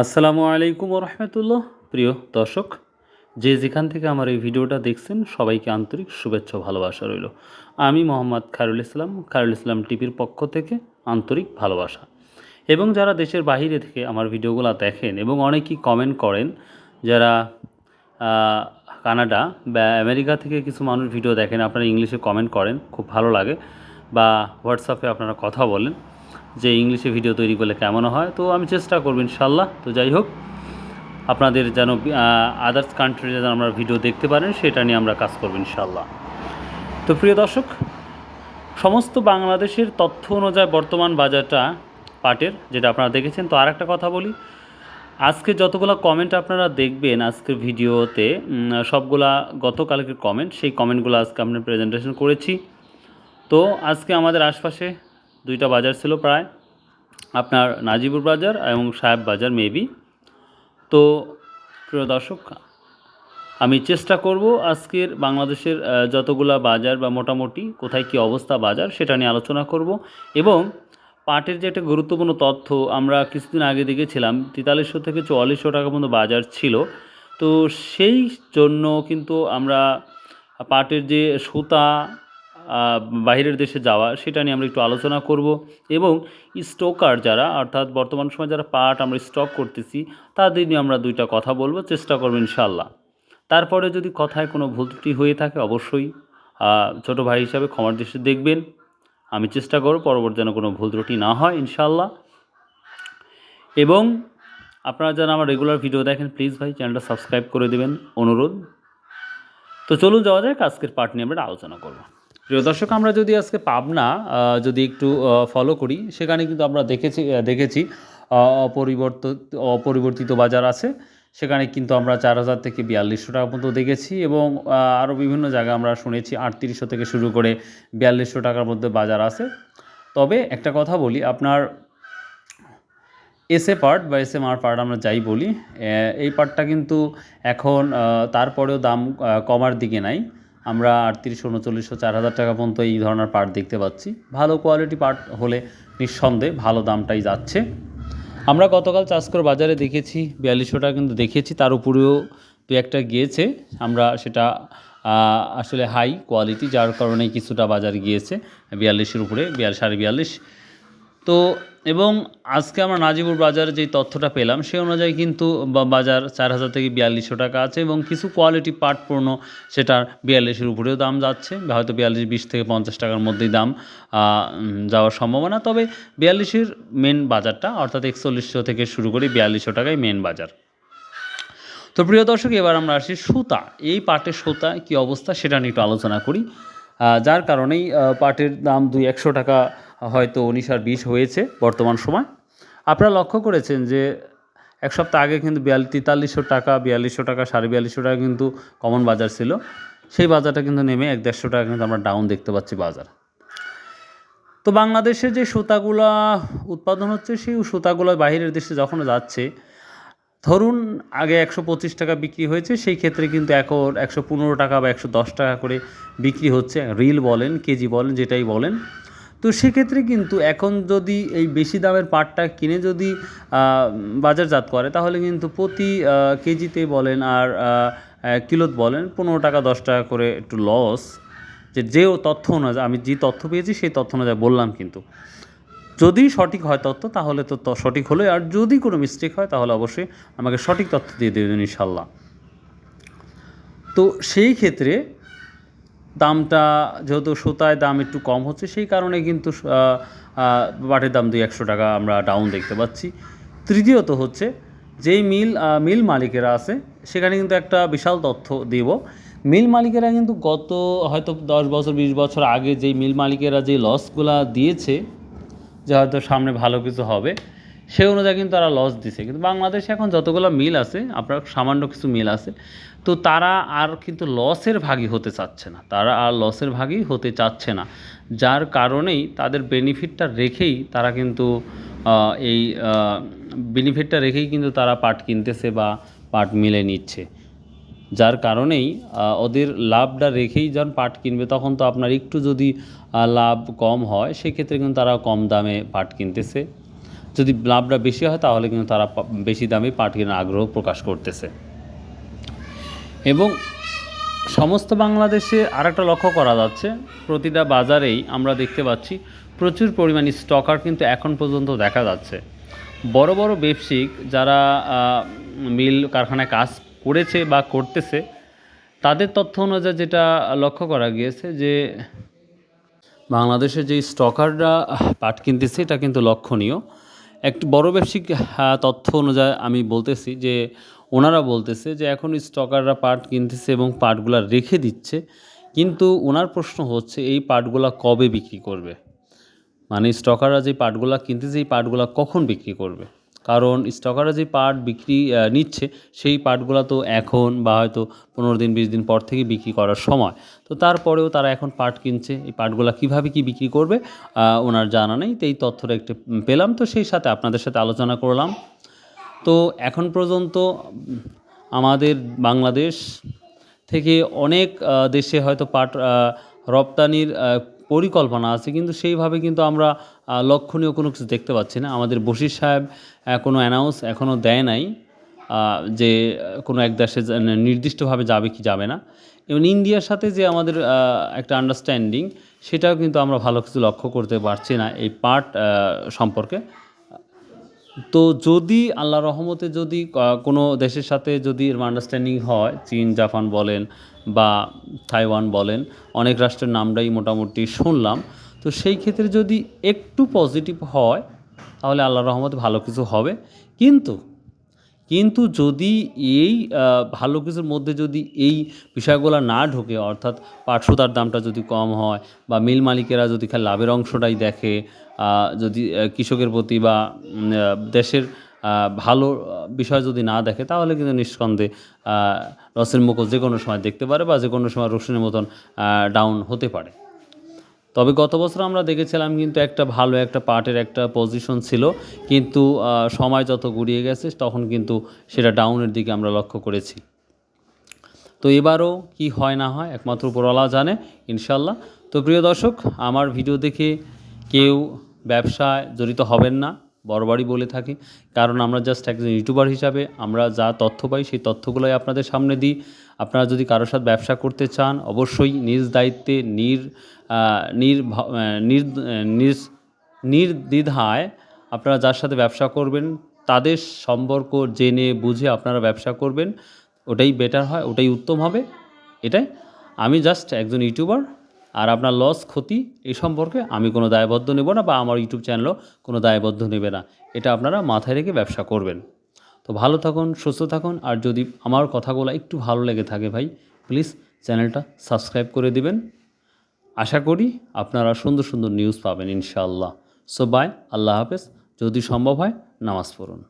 আসসালামু আলাইকুম রহমতুল্লাহ। প্রিয় দর্শক, যে যেখান থেকে আমার এই ভিডিওটা দেখছেন, সবাইকে আন্তরিক শুভেচ্ছা ভালোবাসা রইল। আমি মোহাম্মদ খায়রুল ইসলাম খায়রুল ইসলাম টিভির পক্ষ থেকে আন্তরিক ভালোবাসা। এবং যারা দেশের বাইরে থেকে আমার ভিডিওগুলো দেখেন এবং অনেকেই কমেন্ট করেন, যারা কানাডা বা আমেরিকা থেকে কিছু মানুষ ভিডিও দেখেন, আপনারা ইংলিশে কমেন্ট করেন, খুব ভালো লাগে। বা হোয়াটসঅ্যাপে আপনারা কথা বলেন। যে ইংলিশে ভিডিও তৈরি করলে কেমন হয়, তো আমি চেষ্টা করব ইনশাল্লাহ। তো যাই হোক, আপনাদের যেন আদার্স কান্ট্রিতে যেন আমরা ভিডিও দেখতে পারেন, সেটা নিয়ে আমরা কাজ করব ইনশাল্লাহ। তো প্রিয় দর্শক, সমস্ত বাংলাদেশের তথ্য অনুযায়ী বর্তমান বাজারটা পাটের, যেটা আপনারা দেখেছেন। তো আর একটা কথা বলি, আজকে যতগুলো কমেন্ট আপনারা দেখবেন আজকের ভিডিওতে সবগুলা গতকালকের কমেন্ট সেই কমেন্টগুলো আজকে আমরা প্রেজেন্টেশন করেছি। তো আজকে আমাদের আশপাশে দুইটা বাজার ছিল প্রায়, আপনার নাজিবুর বাজার এবং সাহেব বাজার মেবি তো প্রিয় দর্শক, আমি চেষ্টা করব আজকের বাংলাদেশের যতগুলা বাজার বা মোটামুটি কোথায় কী অবস্থা বাজার সেটা নিয়ে আলোচনা করব এবং পাটের যে একটা গুরুত্বপূর্ণ তথ্য, আমরা কিছুদিন আগে দেখেছিলাম, তেতাল্লিশশো থেকে চুয়াল্লিশশো টাকা পর্যন্ত বাজার ছিল। তো সেই জন্য কিন্তু আমরা পাটের যে সুতা আহ, বাইরের দেশে যাওয়া সেটা নিয়ে আমরা একটু আলোচনা করব। এবং স্টকার যারা অর্থাৎ বর্তমান সময় যারা পাট আমরা স্টক করতেছি তাদের নিয়ে আমরা দুইটা কথা বলব চেষ্টা করব ইনশাল্লাহ তারপরে যদি কথায় কোনো ভুল ত্রুটি হয়ে থাকে অবশ্যই ছোট ভাই হিসাবে ক্ষমার দৃষ্টি দেখবেন। আমি চেষ্টা করব পরবর্তী যেন কোনো ভুল ত্রুটি না হয় ইনশাল্লাহ এবং আপনারা যারা আমার রেগুলার ভিডিও দেখেন প্লিজ ভাই চ্যানেলটা সাবস্ক্রাইব করে দেবেন অনুরোধ। তো চলুন যাওয়া যাক আজকের পার্ট নিয়ে আমরা আলোচনা করব। প্রিয় দর্শক আমরা যদি আজকে পাবনা যদি একটু ফলো করি সেখানে কিন্তু আমরা দেখেছি দেখেছি আহ, অপরিবর্তিত বাজার আছে। সেখানে কিন্তু আমরা চার হাজার থেকে বিয়াল্লিশশো টাকা পর্যন্ত দেখেছি এবং আরও বিভিন্ন জায়গায় আমরা শুনেছি আটত্রিশশো থেকে শুরু করে বিয়াল্লিশশো টাকার মধ্যে বাজার আছে। তবে একটা কথা বলি আপনার এসএ পার্ট বা এসএম আর পার্ট আমরা যাই বলি এই পার্টটা কিন্তু এখন তারপরেও দাম কমার দিকে নাই। আমরা আটত্রিশশো উনচল্লিশশো চার হাজার টাকা পর্যন্ত এই ধরনের পার্ট দেখতে পাচ্ছি। ভালো কোয়ালিটি পার্ট হলে নিঃসন্দেহে ভালো দামটাই যাচ্ছে। আমরা গতকাল চাষকর বাজারে দেখেছি বিয়াল্লিশশো টাকা কিন্তু দেখেছি, তার উপরেও দু একটা গিয়েছে। আমরা সেটা আসলে হাই কোয়ালিটি যার কারণে কিছুটা বাজার গিয়েছে, বিয়াল্লিশের উপরে, বিয়াল, সাড়ে বিয়াল্লিশ। তো এবং আজকে আমরা নাজিবুর বাজারে যেই তথ্যটা পেলাম সেই অনুযায়ী কিন্তু বাজার চার হাজার থেকে বিয়াল্লিশশো টাকা আছে এবং কিছু কোয়ালিটি পার্ট পূর্ণ সেটার বিয়াল্লিশের উপরেও দাম যাচ্ছে। হয়তো বিয়াল্লিশ, বিশ থেকে পঞ্চাশ টাকার মধ্যেই দাম যাওয়ার সম্ভাবনা। তবে বিয়াল্লিশের মেন বাজারটা, অর্থাৎ একচল্লিশশো থেকে শুরু করে বিয়াল্লিশশো টাকায় মেন বাজার। তো প্রিয় দর্শক, এবার আমরা আসি সুতা। এই পাটের সুতা কি অবস্থা সেটা নিয়ে একটু আলোচনা করি। যার কারণেই পাটের দাম দুই একশো টাকা হয়তো উনিশ আর বিশ হয়েছে বর্তমান সময়। আপনারা লক্ষ্য করেছেন যে এক সপ্তাহ আগে কিন্তু বিয়াল তেতাল্লিশশো টাকা বিয়াল্লিশশো টাকা, সাড়ে বিয়াল্লিশশো টাকা কিন্তু কমন বাজার ছিল। সেই বাজারটা কিন্তু নেমে এক দেড়শো টাকা কিন্তু আমরা ডাউন দেখতে পাচ্ছি বাজার। তো বাংলাদেশে যে সুতাগুলা উৎপাদন হচ্ছে, সেই সুতাগুলো বাইরের দেশে যখন যাচ্ছে, ধরুন আগে একশো পঁচিশ টাকা বিক্রি হয়েছে, সেই ক্ষেত্রে কিন্তু এখন একশো পনেরো টাকা বা একশো দশ টাকা করে বিক্রি হচ্ছে। রিল বলেন, কেজি বলেন, যেটাই বলেন। তো সেক্ষেত্রে কিন্তু এখন যদি এই বেশি দামের পাটটা কিনে যদি বাজারজাত করে, তাহলে কিন্তু প্রতি কেজিতে বলেন আর কিলোত বলেন পনেরো টাকা, দশ টাকা করে একটু লস যে যে তথ্য অনুযায়ী, আমি যে তথ্য পেয়েছি সেই তথ্য অনুযায়ী বললাম কিন্তু। যদি সঠিক হয় তথ্য, তাহলে ত- সঠিক হলো আর যদি কোনো মিস্টেক হয়, তাহলে অবশ্যই আমাকে সঠিক তথ্য দিয়ে দেবেন ইনশাল্লাহ তো সেই ক্ষেত্রে দামটা যেহেতু সুতায় দাম একটু কম হচ্ছে, সেই কারণে কিন্তু পাটের দাম দুই একশো টাকা আমরা ডাউন দেখতে পাচ্ছি। তৃতীয়ত হচ্ছে, যেই মিল মিল মালিকেরা আছে, সেখানে কিন্তু একটা বিশাল তথ্য দেব। মিল মালিকেরা কিন্তু গত হয়তো দশ বছর, বিশ বছর আগে যেই মিল মালিকেরা যে লসগুলা দিয়েছে, যে হয়তো সামনে ভালো কিছু হবে সেই অনুযায়ী কিন্তু তারা লস দিছে। কিন্তু বাংলাদেশে এখন যতগুলো মিল আছে, আপনার সামান্য কিছু মিল আছে, তো তারা আর কিন্তু লসের ভাগী হতে চাচ্ছে না। তারা আর লসের ভাগী হতে চাচ্ছে না। যার কারণেই তাদের বেনিফিটটা রেখেই তারা কিন্তু এই বেনিফিটটা রেখেই কিন্তু তারা পাট কিনতেছে বা পাট মিলে নিচ্ছে। যার কারণেই ওদের লাভটা রেখেই যখন পাট কিনবে, তখন তো আপনার একটু যদি লাভ কম হয়, সেক্ষেত্রে কিন্তু তারা কম দামে পাট কিনতেছে। যদি লাভটা বেশি হয়, তাহলে কিন্তু তারা বেশি দামে পাট কেনার আগ্রহ প্রকাশ করতেছে। এবং সমস্ত বাংলাদেশে আর একটা লক্ষ্য করা যাচ্ছে, প্রতিটা বাজারেই আমরা দেখতে পাচ্ছি প্রচুর পরিমাণে স্টকার কিন্তু এখন পর্যন্ত দেখা যাচ্ছে। বড় বড় ব্যবসায়িক যারা মিল কারখানায় কাজ করেছে বা করতেছে, তাদের তথ্য অনুযায়ী যেটা লক্ষ্য করা গিয়েছে যে, বাংলাদেশে যে স্টকাররা পাট কিনতেছে, এটা কিন্তু লক্ষণীয়। একটি বড় ব্যবসায়িক তথ্য অনুযায়ী আমি বলতেছি যে, ওনারা বলতেছে যে, এখন স্টকাররা পাট কিনতেছে এবং পাটগুলা রেখে দিচ্ছে। কিন্তু ওনার প্রশ্ন হচ্ছে, এই পাটগুলা কবে বিক্রি করবে? মানে স্টকাররা যে পাটগুলা কিনতেছে, এই পাটগুলা কখন বিক্রি করবে? কারণ স্টকাররা যে পাট বিক্রি নিচ্ছে, সেই পাটগুলা তো এখন বা হয়তো পনেরো দিন, বিশ দিন পর থেকে বিক্রি করার সময়। তো তারপরেও তারা এখন পাট কিনছে। এই পাটগুলা কীভাবে কি বিক্রি করবে ওনার জানা নেই। তো এই তথ্যটা একটু পেলাম। তো সেই সাথে আপনাদের সাথে আলোচনা করলাম। তো এখন পর্যন্ত আমাদের বাংলাদেশ থেকে অনেক দেশে হয়তো পাট রপ্তানির পরিকল্পনা আছে, কিন্তু সেইভাবে কিন্তু আমরা লক্ষণীয় কোনো কিছু দেখতে পাচ্ছি না। আমাদের বশির সাহেব কোনো অ্যানাউন্স এখনও দেয় নাই যে কোনো এক দেশে নির্দিষ্টভাবে যাবে কি যাবে না। এবং ইন্ডিয়ার সাথে যে আমাদের একটা আন্ডারস্ট্যান্ডিং সেটাও কিন্তু আমরা ভালো কিছু লক্ষ্য করতে পারছি না এই পার্ট সম্পর্কে। তো যদি আল্লাহ রহমতে যদি কোনো দেশের সাথে যদি আন্ডারস্ট্যান্ডিং হয়, চীন, জাপান বলেন বা তাইওয়ান বলেন, অনেক রাষ্ট্রের নামটাই মোটামুটি শুনলাম, তো সেই ক্ষেত্রে যদি একটু পজিটিভ হয়, তাহলে আল্লাহ রহমতে ভালো কিছু হবে। কিন্তু কিন্তু যদি এই ভালো কিছুর মধ্যে যদি এই বিষয়গুলো না ঢোকে অর্থাৎ পাটসুতার দামটা যদি কম হয় বা মিল মালিকেরা যদি খালি লাভের অংশটাই দেখে যদি কৃষকের প্রতি বা দেশের ভালো বিষয় যদি না দেখে তাহলে কিন্তু নিঃসন্দেহে আহ, লসের মুখও যে কোনো সময় দেখতে পারে বা যে কোনো সময় রসুনের মতন ডাউন হতে পারে। তবে গত বছর আমরা দেখেছিলাম কিন্তু একটা ভালো একটা পার্টের একটা পজিশন ছিল। কিন্তু সময় যত গড়িয়ে গেছে, তখন কিন্তু সেটা ডাউনের দিকে আমরা লক্ষ্য করেছি। তো এবারও কি হয় না হয়, একমাত্র উপরওয়ালা জানে ইনশাল্লাহ তো প্রিয় দর্শক, আমার ভিডিও দেখে কেউ ব্যবসায় জড়িত হবেন না। বড়বারই বলে থাকি। কারণ আমরা জাস্ট একজন ইউটিউবার হিসাবে আমরা যা তথ্য পাই সেই তথ্যগুলোই আপনাদের সামনে দিই। আপনারা যদি কারোর সাথে ব্যবসা করতে চান, অবশ্যই নিজ দায়িত্বে নির নির নির নির্দ্বিধায় আপনারা যার সাথে ব্যবসা করবেন, তাদের সম্পর্ক জেনে বুঝে আপনারা ব্যবসা করবেন। ওটাই বেটার হয়, ওটাই উত্তম হবে। এটাই। আমি জাস্ট একজন ইউটিউবার আর আপনার লস ক্ষতি এই সম্পর্কে আমি কোনো দায়বদ্ধ নেব না বা আমার ইউটিউব চ্যানেলও কোনো দায়বদ্ধ নেবে না। এটা আপনারা মাথায় রেখে ব্যবসা করবেন। তো ভালো থাকুন, সুস্থ থাকুন আর যদি আমার কথাগুলো একটু ভালো লেগে থাকে ভাই প্লিজ চ্যানেলটা সাবস্ক্রাইব করে দিবেন। আশা করি আপনারা সুন্দর সুন্দর নিউজ পাবেন ইনশাআল্লাহ। সো বাই আল্লাহ হাফেজ। যদি সম্ভব হয়, নামাজ পড়ুন।